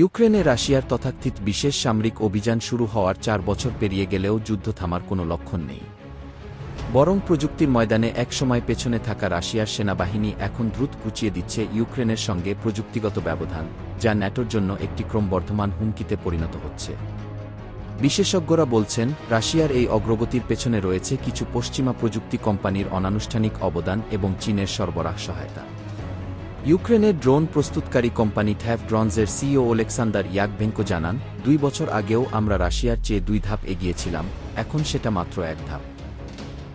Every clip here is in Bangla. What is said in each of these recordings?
ইউক্রেনে রাশিয়ার তথাকথিত বিশেষ সামরিক অভিযান শুরু হওয়ার চার বছর পেরিয়ে গেলেও যুদ্ধ থামার কোনো লক্ষণ নেই। বরং প্রযুক্তির ময়দানে একসময় পেছনে থাকা রাশিয়ার সেনাবাহিনী এখন দ্রুত গুছিয়ে দিচ্ছে ইউক্রেনের সঙ্গে প্রযুক্তিগত ব্যবধান, যা ন্যাটোর জন্য একটি ক্রমবর্ধমান হুমকিতে পরিণত হচ্ছে। বিশেষজ্ঞরা বলছেন, রাশিয়ার এই অগ্রগতির পেছনে রয়েছে কিছু পশ্চিমা প্রযুক্তি কোম্পানির অনানুষ্ঠানিক অবদান এবং চীনের সরবরাহ সহায়তা। ইউক্রেনের ড্রোন প্রস্তুতকারী কোম্পানি থ্যাভ ড্রনসের সিইও ওলেক্সান্দার ইয়াকভেঙ্কো জানান, দুই বছর আগেও আমরা রাশিয়ার চেয়ে দুই ধাপ এগিয়েছিলাম, এখন সেটা মাত্র এক ধাপ।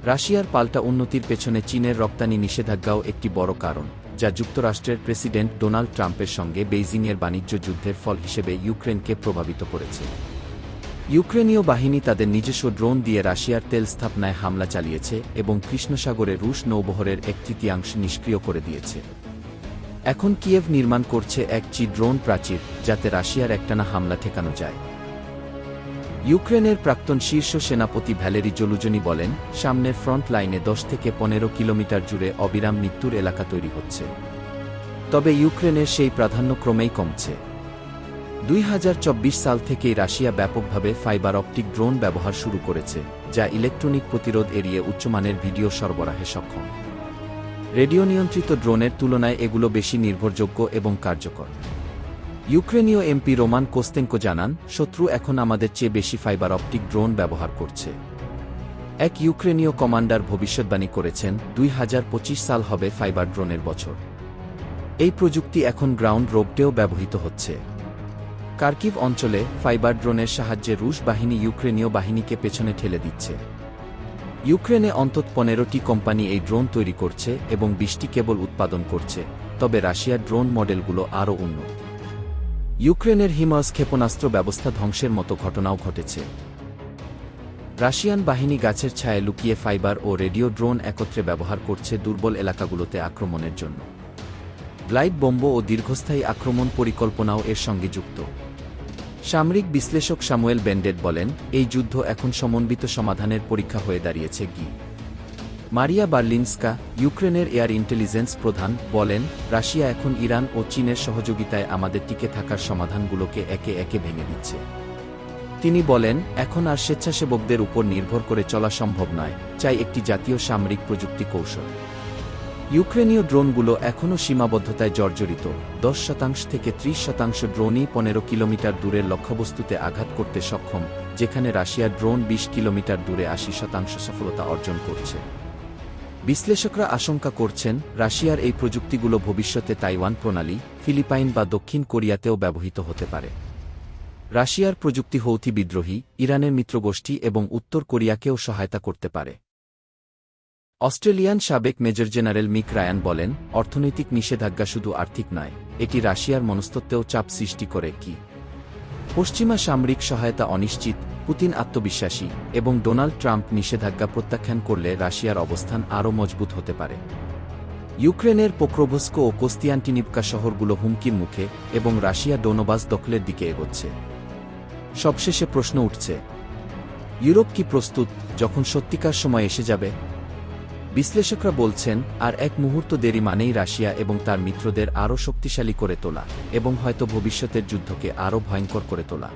রাশিয়ার পাল্টা উন্নতির পেছনে চীনের রপ্তানি নিষেধাজ্ঞাও একটি বড় কারণ, যা যুক্তরাষ্ট্রের প্রেসিডেন্ট ডোনাল্ড ট্রাম্পের সঙ্গে বেইজিংয়ের বাণিজ্য যুদ্ধের ফল হিসেবে ইউক্রেনকে প্রভাবিত করেছে। ইউক্রেনীয় বাহিনী তাদের নিজস্ব ড্রোন দিয়ে রাশিয়ার তেল স্থাপনায় হামলা চালিয়েছে এবং কৃষ্ণসাগরে রুশ নৌবহরের এক তৃতীয়াংশ নিষ্ক্রিয় করে দিয়েছে। এখন কিয়েভ নির্মাণ করছে এক চি ড্রোন প্রাচীর, যাতে রাশিয়ার একটানা হামলা ঠেকানো যায়। ইউক্রেনের প্রাক্তন শীর্ষ সেনাপতি ভ্যালেরি জলুজনি বলেন, সামনের ফ্রন্ট লাইনে দশ থেকে পনেরো কিলোমিটার জুড়ে অবিরাম মৃত্যুর এলাকা তৈরি হচ্ছে। তবে ইউক্রেনের সেই প্রাধান্য ক্রমেই কমছে। দুই হাজার চব্বিশ সাল থেকেই রাশিয়া ব্যাপকভাবে ফাইবার অপটিক ড্রোন ব্যবহার শুরু করেছে, যা ইলেকট্রনিক প্রতিরোধ এড়িয়ে উচ্চমানের ভিডিও সরবরাহে সক্ষম। রেডিও নিয়ন্ত্রিত ড্রোনের তুলনায় এগুলো বেশি নির্ভরযোগ্য এবং কার্যকর। ইউক্রেনীয় এমপি রোমান কোস্তেঙ্কো জানান, শত্রু এখন আমাদের চেয়ে বেশি ফাইবার অপটিক ড্রোন ব্যবহার করছে। এক ইউক্রেনীয় কমান্ডার ভবিষ্যৎবাণী করেছেন, দুই হাজার পঁচিশ সাল হবে ফাইবার ড্রোনের বছর। এই প্রযুক্তি এখন গ্রাউন্ড রোবটেও ব্যবহৃত হচ্ছে। কার্কিভ অঞ্চলে ফাইবার ড্রোনের সাহায্যে রুশ বাহিনী ইউক্রেনীয় বাহিনীকে পেছনে ঠেলে দিচ্ছে। ইউক্রেনে অন্তত পনেরোটি কোম্পানি এই ড্রোন তৈরি করছে এবং বিশটি কেবল উৎপাদন করছে, তবে রাশিয়ার ড্রোন মডেলগুলো আরও উন্নত। ইউক্রেনের হিমাস ক্ষেপণাস্ত্র ব্যবস্থা ধ্বংসের মতো ঘটনাও ঘটেছে। রাশিয়ান বাহিনী গাছের ছায়ে লুকিয়ে ফাইবার ও রেডিও ড্রোন একত্রে ব্যবহার করছে দুর্বল এলাকাগুলোতে আক্রমণের জন্য। গ্লাইড বোম্ব ও দীর্ঘস্থায়ী আক্রমণ পরিকল্পনাও এর সঙ্গে যুক্ত। সামরিক বিশ্লেষক সামুয়েল বেন্ডেট বলেন, এই যুদ্ধ এখন সমন্বিত সমাধানের পরীক্ষা হয়ে দাঁড়িয়েছে কি মারিয়া বার্লিনস্কা, ইউক্রেনের এয়ার ইন্টেলিজেন্স প্রধান, বলেন, রাশিয়া এখন ইরান ও চীনের সহযোগিতায় আমাদের টিকে থাকার সমাধানগুলোকে একে একে ভেঙে দিচ্ছে। তিনি বলেন, এখন আর স্বেচ্ছাসেবকদের উপর নির্ভর করে চলা সম্ভব নয়, চাই একটি জাতীয় সামরিক প্রযুক্তি কৌশল। ইউক্রেনীয় ড্রোনগুলো এখনও সীমাবদ্ধতায় জর্জরিত। দশ শতাংশ থেকে ত্রিশ শতাংশ ড্রোনই পনেরো কিলোমিটার দূরের লক্ষ্যবস্তুতে আঘাত করতে সক্ষম, যেখানে রাশিয়ার ড্রোন বিশ কিলোমিটার দূরে আশি শতাংশ সফলতা অর্জন করছে। বিশ্লেষকরা আশঙ্কা করছেন, রাশিয়ার এই প্রযুক্তিগুলো ভবিষ্যতে তাইওয়ান প্রণালী, ফিলিপাইন বা দক্ষিণ কোরিয়াতেও ব্যবহৃত হতে পারে। রাশিয়ার প্রযুক্তি হৌথি বিদ্রোহী, ইরানের মিত্রগোষ্ঠী এবং উত্তর কোরিয়াকেও সহায়তা করতে পারে। অস্ট্রেলিয়ান সাবেক মেজর জেনারেল মিক রায়ান বলেন, অর্থনৈতিক নিষেধাজ্ঞা শুধু আর্থিক নয়, এটি রাশিয়ার মনস্তত্ত্বেও চাপ সৃষ্টি করে কি। পশ্চিমা সামরিক সহায়তা অনিশ্চিত, পুতিন আত্মবিশ্বাসী এবং ডোনাল্ড ট্রাম্প নিষেধাজ্ঞা প্রত্যাখ্যান করলে রাশিয়ার অবস্থান আরও মজবুত হতে পারে। ইউক্রেনের পোক্রোভস্কো ও কোস্তিয়ান্টিনিপকা শহরগুলো হুমকির মুখে এবং রাশিয়া ডোনোবাস দখলের দিকে এগোচ্ছে। সবশেষে প্রশ্ন উঠছে, ইউরোপ কি প্রস্তুত, যখন সত্যিকার সময় এসে যাবে? বিশ্লেষকরা বলছেন, আর এক মুহূর্ত দেরি মানেই রাশিয়া এবং তার মিত্রদের আরও শক্তিশালী করে তোলা এবং হয়তো ভবিষ্যতের যুদ্ধকে আরও ভয়ঙ্কর করে তোলা।